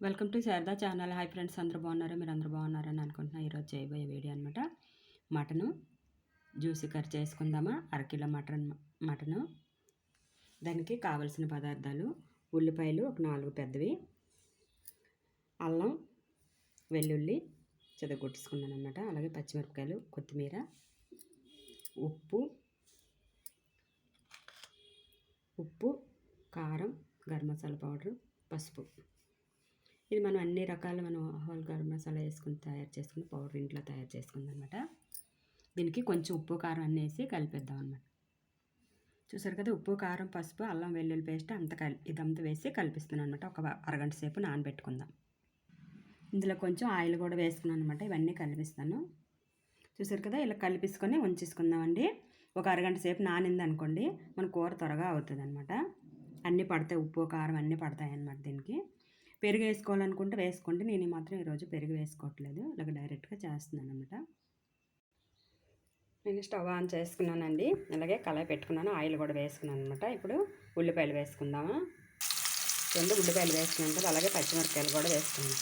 Welcome to Sharada channel. Hi friends అందరూ బాగున్నారు? మీరు అందరూ బాగున్నారని అనుకుంటున్నా. ఈరోజు చేయబోయే వీడియో అనమాట మటను జ్యూసీ కర్రీ చేసుకుందామా? అరకిలో మటన్ మటను. దానికి కావలసిన పదార్థాలు ఉల్లిపాయలు ఒక నాలుగు పెద్దవి. అల్లం వెల్లుల్లి చెదగొట్టుకున్నాను అనమాట అలాగే పచ్చిమిరపకాయలు కొత్తిమీర ఉప్పు ఉప్పు కారం గరం మసాలా పౌడర్ పసుపు. ఇది మనం అన్ని రకాల మనం హోల్ గరం మసాలా వేసుకుని తయారు చేసుకుని పౌడర్ ఇంట్లో తయారు చేసుకుంది అనమాట దీనికి కొంచెం ఉప్పు కారం అన్నీ వేసి కలిపేద్దాం అనమాట చూసారు కదా ఉప్పు కారం పసుపు అల్లం వెల్లుల్లి పేస్ట్ అంత కలి ఇదంతా వేసి కలిపిస్తున్నాను అనమాట ఒక అరగంట సేపు నానబెట్టుకుందాం. ఇందులో కొంచెం ఆయిల్ కూడా వేసుకున్నాను అనమాట ఇవన్నీ కలిపిస్తాను. చూసారు కదా ఇలా కలిపిసుకొని ఉంచేసుకుందామండి. ఒక అరగంట సేపు నానింది అనుకోండి మన కూర త్వరగా అవుతుంది అనమాట అన్నీ పడతాయి ఉప్పు కారం అన్నీ పడతాయి అన్నమాట దీనికి. పెరుగు వేసుకోవాలనుకుంటే వేసుకోండి. నేను మాత్రం ఈరోజు పెరుగు వేసుకోవట్లేదు. ఇలాగ డైరెక్ట్గా చేస్తున్నాను అనమాట నేను స్టవ్ ఆన్ చేసుకున్నానండి. అలాగే కళాయి పెట్టుకున్నాను. ఆయిల్ కూడా వేసుకున్నాను అనమాట ఇప్పుడు ఉల్లిపాయలు వేసుకుందామా? రెండు ఉల్లిపాయలు వేసుకున్నాను కదా అలాగే పచ్చిమిరపకాయలు కూడా వేసుకున్నాను.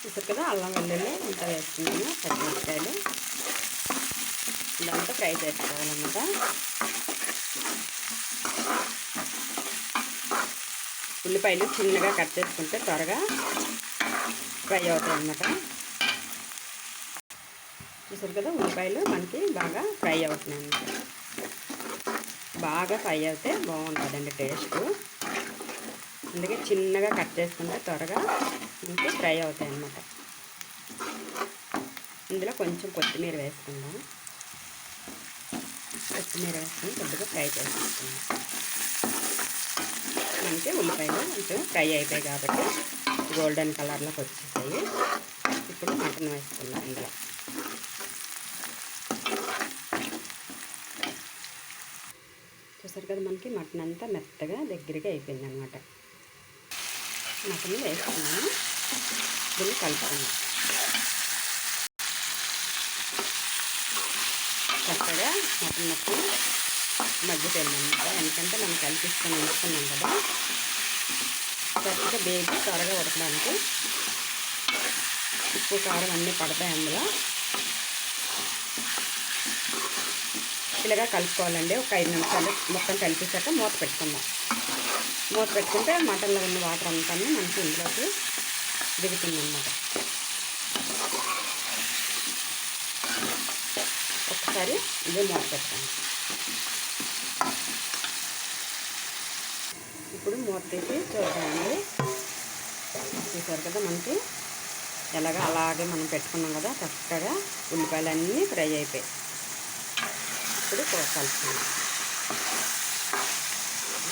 చూసారు కదా అల్లం వెల్లుల్లి ఇంత వేసుకున్నాను. పచ్చిమిరపకాయలు. ఇదంతా ఫ్రై చేసుకోవాలన్నమాట. ఉల్లిపాయలు చిన్నగా కట్ చేసుకుంటే త్వరగా ఫ్రై అవుతాయి అన్నమాట. చూసారు కదా ఉల్లిపాయలు మనకి బాగా ఫ్రై అవుతున్నాయి అన్నమాట. బాగా ఫ్రై అయితే బాగుంటుందండి టేస్ట్. అందుకే చిన్నగా కట్ చేసుకుంటే త్వరగా మనకి ఫ్రై అవుతాయి అన్నమాట. ఇందులో కొంచెం కొత్తిమీర వేసుకుందాం. కొత్తిమీర వేసుకొని కొద్దిగా ఫ్రై చేసుకుంటున్నాం మనకి ఉల్లిపాయలు కొంచెం ఫ్రై అయిపోయాయి కాబట్టి గోల్డెన్ కలర్లోకి వచ్చేసాయి. ఇప్పుడు మటన్ వేసుకుందాం ఇందులో. చూసారు కదా మనకి మటన్ అంతా మెత్తగా దగ్గరగా అయిపోయింది అనమాట మటన్ వేసుకున్నాము దీన్ని కలుపుకున్నాం చక్కగా మటన్ మొత్తం మగ్గిపోయిందన్నమాట. ఎందుకంటే మనం కలిపిస్తాం ఉంచుకున్నాం కదా. చక్కగా బేగి త్వరగా ఉడకడానికి ఉప్పు కారం అన్నీ పడతాయి అందులో. ఇలాగా కలుపుకోవాలండి. ఒక ఐదు నిమిషాలు మొత్తం కలిపేసాక మూత పెట్టుకుందాం. మూత పెట్టుకుంటే మటన్లో ఉన్న వాటర్ అంతా మనకి ఇందులోకి దిగుతుందన్నమాట. ఒకసారి ఇది మూత పెట్టుకోండి ఇప్పుడు మూత తీసి చూద్దామండి. చూసారు కదా మనకి? ఎలాగ అలాగే మనం పెట్టుకున్నాం కదా చక్కగా ఉల్లిపాయలు అన్నీ ఫ్రై అయిపోయాయి. ఇప్పుడు కూర కలుపుకున్నాం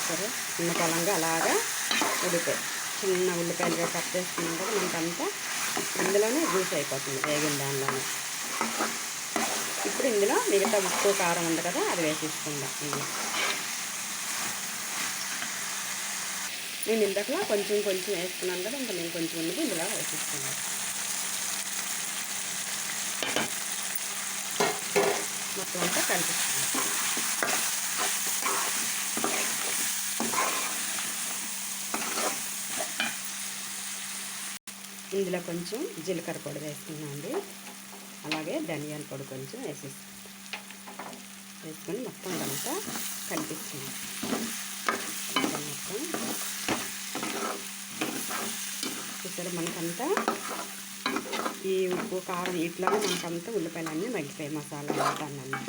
సరే చిన్న పొలంగా అలాగా ఉడిపోయి చిన్న ఉల్లిపాయలుగా కట్ చేసుకున్నాం కదా మనకంతా ఇందులోనే జ్యూస్ అయిపోతుంది వేగిన దానిలోనే. ఇప్పుడు ఇందులో మిగతా ఉప్పు కారం ఉంది కదా అది వేసేసుకుందాం. ఇది నేను ఇంతకులో కొంచెం కొంచెం వేసుకున్నాను కదా ఇంకా నేను కొంచెం ఉన్నది ఇందులో వేసేసుకున్నాను. మొత్తం అంతా కలిపిస్తున్నాను ఇందులో కొంచెం జీలకర్ర పొడి వేసుకున్నామండి అలాగే ధనియాల పొడి కొంచెం వేసేసి వేసుకొని మొత్తం అంతా కలిపిస్తున్నాం మొత్తం చూసారా మనకంతా ఈ ఉప్పు కారం ఇట్లా మనకంతా ఉల్లిపాయలన్నీ మగ్గిపోయాయి. మసాలా అంతా అన్నమాట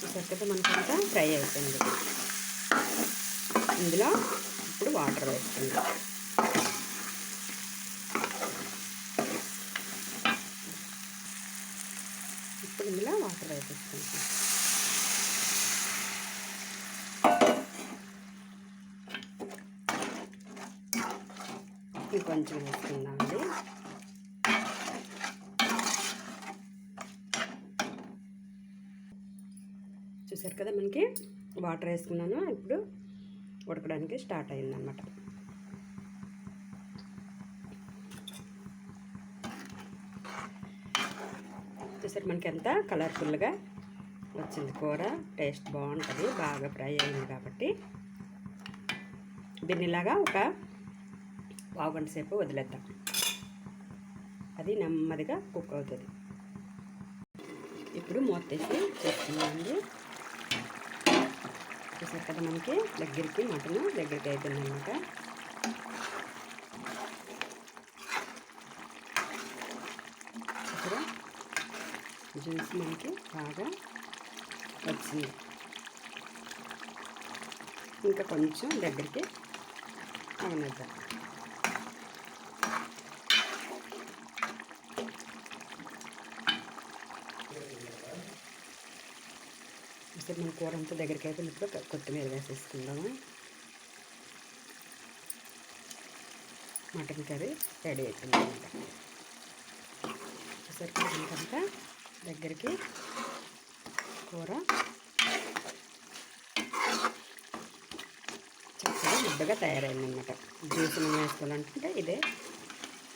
చూసారు మనకంతా ఫ్రై అయిపోయింది. ఇందులో ఇప్పుడు వాటర్ వేసుకుందాం. ఇప్పుడు ఇందులో వాటర్ వేసేసుకుంటాం ఇంకొంచెం వేసుకుందామండి. చూసారు కదా మనకి వాటర్ వేసుకున్నాను. ఇప్పుడు ఉడకడానికి స్టార్ట్ అయిందన్నమాట. చూసారు మనకి ఎంత కలర్ఫుల్గా వచ్చింది కూర. టేస్ట్ బాగుంటుంది బాగా ఫ్రై అయింది కాబట్టి. దీన్ని ఇలాగా ఒక పావు గంట సేపు వదిలేద్దాం. అది నెమ్మదిగా కుక్ అవుతుంది. ఇప్పుడు మూత తీసి చేసుకున్నామండి చూసారు కదా మనకి దగ్గరికి మటన్ దగ్గరికి అవుతుంది అనమాట ఇక్కడ జ్యూస్ మనకి బాగా వచ్చింది. ఇంకా కొంచెం దగ్గరికి అవనిద్దాం. అసలు మన కూర అంతా దగ్గరికి అయిపోయిన ఇప్పుడు కొత్తిమీర వేసేసుకుందాము. మటన్ కర్రీ రెడీ అయిపోయింది అనమాట చూసారు మనకంతా దగ్గరికి కూర. చక్కగా ముద్దగా తయారైందన్నమాట. జ్యూస్ మనం వేసుకోవాలంటే ఇదే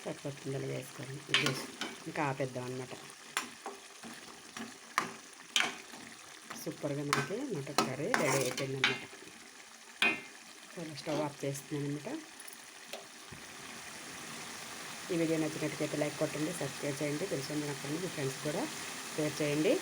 సరిపోతుంది వేసుకోవాలి. జ్యూస్ ఇంకా ఆపేద్దాం అనమాట సూపర్గా మనకి మటన్ కర్రీ రెడీ అయిపోయిందన్నమాట. చాలా స్టవ్ ఆఫ్ చేస్తున్నాను అనమాట ఈ వీడియో నచ్చినట్టుకైతే లైక్ కొట్టండి సబ్స్క్రైబ్ చేయండి. తెలిసిన మీ ఫ్రెండ్స్ కూడా షేర్ చేయండి.